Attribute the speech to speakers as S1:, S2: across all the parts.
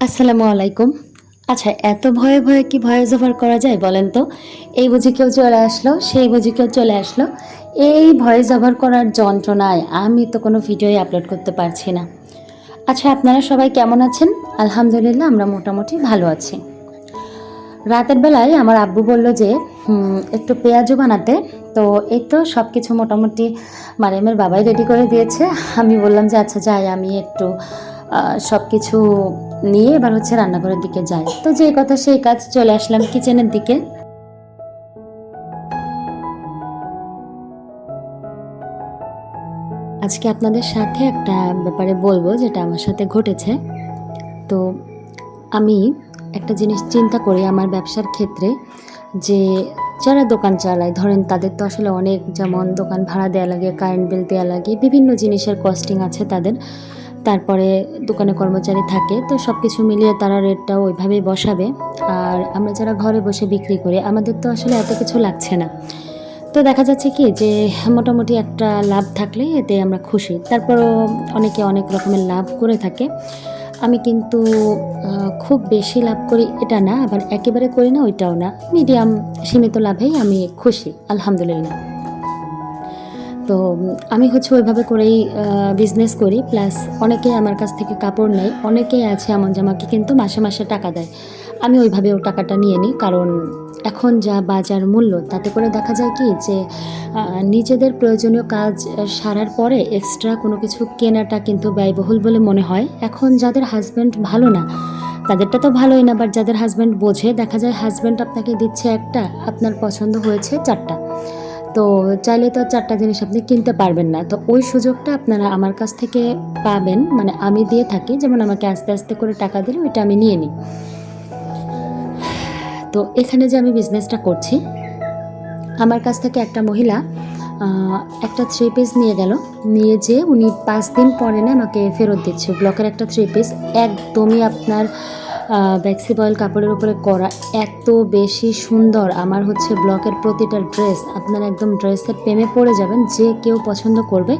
S1: আসসালামু আলাইকুম। আচ্ছা এত ভয়ে ভয়ে কি ভয়েস ওভার করা যায় বলেন তো? এই বুঝি কেউ চলে আসলো, সেই বুঝি কেউ চলে আসলো। এই ভয়েস ওভার করার যন্ত্রণায় আমি তো কোনো ভিডিওই আপলোড করতে পারছি না। আচ্ছা আপনারা সবাই কেমন আছেন? আলহামদুলিল্লাহ, আমরা মোটামুটি ভালো আছি। রাতের বেলায় আমার আব্বু বলল যে একটু পেঁয়াজও বানাতে। তো এই তো সব কিছু মোটামুটি মারিয়ামের বাবাই রেডি করে দিয়েছে। আমি বললাম যে আচ্ছা যাই, আমি একটু সব কিছু নিয়ে এবার হচ্ছে রান্নাঘরের দিকে যাই তো যে কথা সেই কাজ চলে আসলাম কিচেনের দিকে। আজকে আপনাদের সাথে একটা ব্যাপারে বলব যেটা আমার সাথে ঘটেছে। তো আমি একটা জিনিস চিন্তা করি আমার ব্যবসার ক্ষেত্রে যে যারা দোকান চালায়, ধরেন তাদের তো আসলে অনেক যেমন দোকান ভাড়া দেওয়া লাগে কারেন্ট বিল দেওয়া লাগে, বিভিন্ন জিনিসের কস্টিং আছে তাদের। তারপরে দোকানে কর্মচারী থাকে, তো সব কিছু মিলিয়ে তারা রেটটাও ওইভাবেই বসাবে। আর আমরা যারা ঘরে বসে বিক্রি করি, আমাদের তো আসলে এত কিছু লাগছে না। তো দেখা যাচ্ছে কি যে, মোটামুটি একটা লাভ থাকলে এতে আমরা খুশি। তারপরও অনেকে অনেক রকমের লাভ করে থাকে। আমি কিন্তু খুব বেশি লাভ করি এটা না, আবার একেবারে করি না, ওইটাও না। মিডিয়াম সীমিত লাভেই আমি খুশি, আলহামদুলিল্লাহ। তো আমি হচ্ছে ওইভাবে করেই বিজনেস করি প্লাস অনেকে আমার কাছ থেকে কাপড় নেয় অনেকেই আছে এমন যে আমাকে কিন্তু মাসে মাসে টাকা দেয়। আমি ওইভাবে ও টাকাটা নিয়ে নিই, কারণ এখন যা বাজার মূল্য, তাতে করে দেখা যায় কি যে নিজেদের প্রয়োজনীয় কাজ সারার পরে এক্সট্রা কোনো কিছু কেনাটা কিন্তু ব্যয়বহুল বলে মনে হয়। এখন যাদের হাজব্যান্ড ভালো না, তাদেরটা তো ভালোই না বাট যাদের হাজব্যান্ড বোঝে, দেখা যায় হাজব্যান্ড আপনাকে দিচ্ছে একটা, আপনার পছন্দ হয়েছে চারটা। তো চাইলে তো চারটা জিনিস আপনি কিনতে পারবেন না। তো ওই সুযোগটা আপনারা আমার কাছ থেকে পাবেন। মানে আমি দিয়ে থাকি, যেমন আমাকে আস্তে আস্তে করে টাকা দিলে ওইটা আমি নিয়ে নিই। তো এখানে যে আমি বিজনেসটা করছি, আমার কাছ থেকে একটা মহিলা একটা থ্রি পিস নিয়ে গেল। নিয়ে যে উনি পাঁচ দিন পরে না আমাকে ফেরত দিচ্ছে। ব্লকের একটা থ্রি পিস একদমই আপনার ব্যাক্সি বয়েল কাপড়ের উপরে করা এত বেশি সুন্দর আমার হচ্ছে ব্লকের প্রতিটা ড্রেস। আপনারা একদম ড্রেসের প্রেমে পড়ে যাবেন, যে কেউ পছন্দ করবে।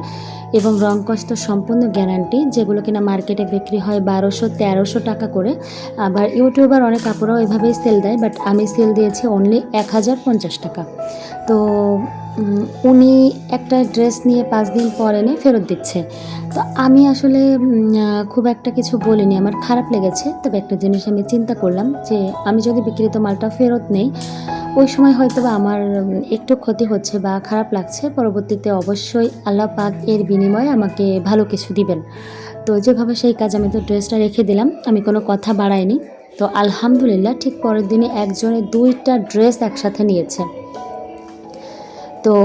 S1: এবং রং কষ্ট সম্পূর্ণ গ্যারান্টি যেগুলো কিনা মার্কেটে বিক্রি হয় বারোশো, তেরোশো টাকা করে। আবার ইউটিউবার অনেক কাপড়ও এভাবেই সেল দেয় বাট আমি সেল দিয়েছি অনলি এক হাজার পঞ্চাশ টাকা। তো উনি একটা ড্রেস নিয়ে পাঁচ দিন পর এনে ফেরত দিচ্ছে। তো আমি আসলে খুব একটা কিছু বলিনি, আমার খারাপ লেগেছে। তবে একটা জিনিস আমি চিন্তা করলাম যে, আমি যদি বিক্রিত মালটা ফেরত নেই, ওই সময় হয়তো বা আমার একটু ক্ষতি হচ্ছে বা খারাপ লাগছে। পরবর্তীতে অবশ্যই আল্লাহ পাক এর বিনিময়ে আমাকে ভালো কিছু দিবেন। তো যেভাবে সেই কাজ আমি তো ড্রেসটা রেখে দিলাম, আমি কোনো কথা বাড়াইনি। তো আলহামদুলিল্লাহ ঠিক পরের দিনে একজনে দুইটা ড্রেস একসাথে নিয়েছে। তো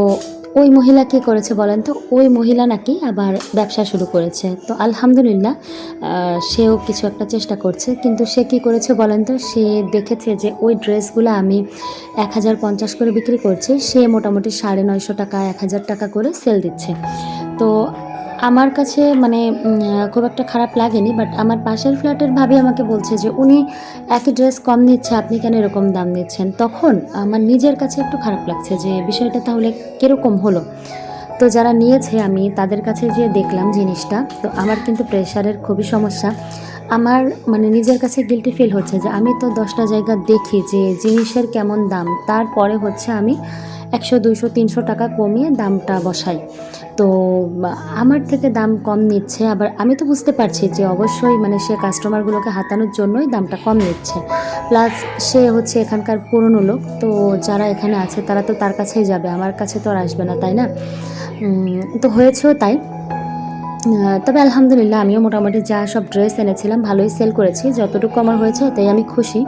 S1: ওই মহিলা কী করেছে বলেন তো? ওই মহিলা নাকি আবার ব্যবসা শুরু করেছে। তো আলহামদুলিল্লাহ সেও কিছু একটা চেষ্টা করছে। কিন্তু সে কি করেছে বলেন তো? সে দেখেছে যে ওই ড্রেসগুলো আমি এক হাজার পঞ্চাশ করে বিক্রি করছি। সে মোটামুটি সাড়ে নয়শো টাকা, এক হাজার টাকা করে সেল দিচ্ছে। তো আমার কাছে মানে খুব একটা খারাপ লাগেনি বাট আমার পাশের ফ্ল্যাটের ভাবি আমাকে বলছে যে, উনি একই ড্রেস কম নিচ্ছে, আপনি কেন এরকম দাম নিচ্ছেন? তখন আমার নিজের কাছে একটু খারাপ লাগছে যে, বিষয়টা তাহলে কীরকম হলো? তো যারা নিয়েছে আমি, তাদের কাছে যে দেখলাম জিনিসটা, তো আমার কিন্তু প্রেশারের খুবই সমস্যা। আমার মানে নিজের কাছে গিলটি ফিল হচ্ছে যে আমি তো দশটা জায়গা দেখি যে জিনিসের কেমন দাম। তারপরে হচ্ছে আমি একশো, দুইশো, তিনশো টাকা কমিয়ে দামটা বসাই। তো আমার থেকে দাম কম নিচ্ছে, আবার আমি তো বুঝতে পারছি যে অবশ্যই মানে সে কাস্টমারগুলোকে হাতানোর জন্যই দামটা কম নিচ্ছে। প্লাস সে হচ্ছে এখানকার পুরনো লোক, তো যারা এখানে আছে তারা তো তার কাছেই যাবে, আমার কাছে তো আর আসবে না, তাই না? তো হয়েছেও তাই। তবে আলহামদুলিল্লাহ আমিও মোটামুটি যা সব ড্রেস এনেছিলাম ভালোই সেল করেছি। যতটুকু আমার হয়েছে তাই আমি খুশি।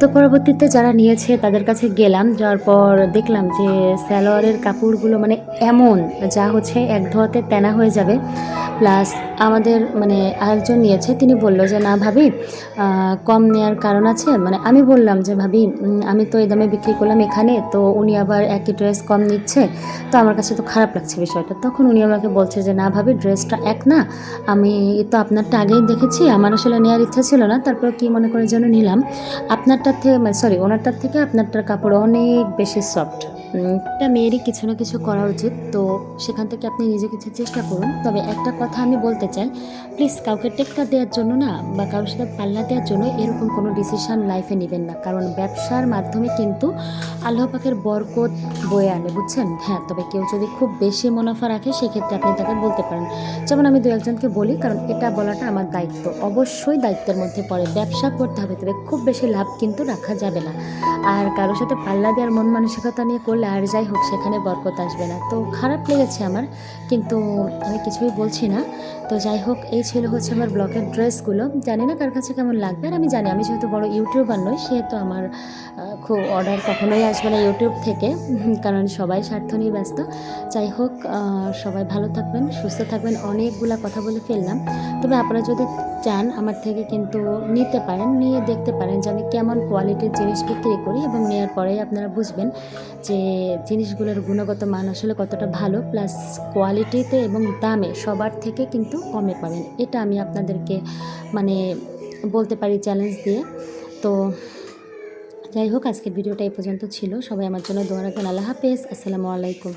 S1: তো পরবর্তীতে যারা নিয়েছে তাদের কাছে গেলাম, যাওয়ার পর দেখলাম যে স্যালোয়ারের কাপড়গুলো মানে এমন, যা হচ্ছে এক ধোয়াতে তেনা হয়ে যাবে। প্লাস আমাদের মানে আরেকজন নিয়েছে, তিনি বলল যে, না ভাবি কম নেওয়ার কারণ আছে। মানে আমি বললাম যে, ভাবি আমি তো এই দামে বিক্রি করলাম এখানে, তো উনি আবার একই ড্রেস কম নিচ্ছে, তো আমার কাছে তো খারাপ লাগছে বিষয়টা। তখন উনি আমাকে বলছে যে, না ভাবি ড্রেসটা এক না, আমি তো আপনারটা আগেই দেখেছি, আমার আসলে নেওয়ার ইচ্ছা ছিল না, তারপর কি মনে করে যেন নিলাম। আপনারটার থেকে সরি, ওনারটার থেকে আপনারটার কাপড় অনেক বেশি সফট একটা মেয়েরই কিছু না কিছু করা উচিত, তো সেখান থেকে আপনি নিজে কিছু চেষ্টা করুন। তবে একটা কথা আমি বলতে চাই প্লিজ কাউকে টেক্কা দেওয়ার জন্য না বা কারোর সাথে পাল্লা দেওয়ার জন্য এরকম কোনো ডিসিশন লাইফে নেবেন না। কারণ ব্যবসার মাধ্যমে কিন্তু আল্লাহ পাকের বরকত বয়ে আনে, বুঝছেন? হ্যাঁ তবে কেউ যদি খুব বেশি মুনাফা রাখে, সেক্ষেত্রে আপনি তাকে বলতে পারেন। যেমন আমি দু একজনকে বলি, কারণ এটা বলাটা আমার দায়িত্ব। অবশ্যই দায়িত্বের মধ্যে পড়ে, ব্যবসা করতে হবে, তবে খুব বেশি লাভ কিন্তু রাখা যাবে না। আর কারোর সাথে পাল্লা দেওয়ার মন মানসিকতা নিয়ে করলে আর যাই হোক, সেখানে বরকত আসবে না। তো খারাপ লেগেছে আমার, কিন্তু আমি কিছুই বলছি না। তো যাই হোক, এই ছিল হচ্ছে আমার ব্লকের ড্রেসগুলো। জানি না কার কাছে কেমন লাগবে, আর আমি জানি, আমি যেহেতু বড় ইউটিউবার নই, সেহেতু আমার খুব অর্ডার কখনোই আসবে না ইউটিউব থেকে, কারণ সবাই স্বার্থ নিয়ে ব্যস্ত। যাই হোক সবাই ভালো থাকবেন, সুস্থ থাকবেন, অনেকগুলা কথা বলে ফেললাম। তবে আপনারা যদি চান আমার থেকে কিন্তু নিতে পারেন, নিয়ে দেখতে পারেন যে আমি কেমন কোয়ালিটির জিনিস বিক্রি করি এবং নেওয়ার পরেই আপনারা বুঝবেন যে জিনিসগুলোর গুণগত মান আসলে কতটা ভালো প্লাস কোয়ালিটিতে এবং দামে সবার থেকে কিন্তু কমে পাবেন। এটা আমি আপনাদেরকে মানে বলতে পারি চ্যালেঞ্জ দিয়ে। তো যাই হোক, আজকের ভিডিওটা এই পর্যন্ত ছিল। সবাই আমার জন্য দোয়া রাখবেন। আল্লাহ হাফেজ। আসসালামু আলাইকুম।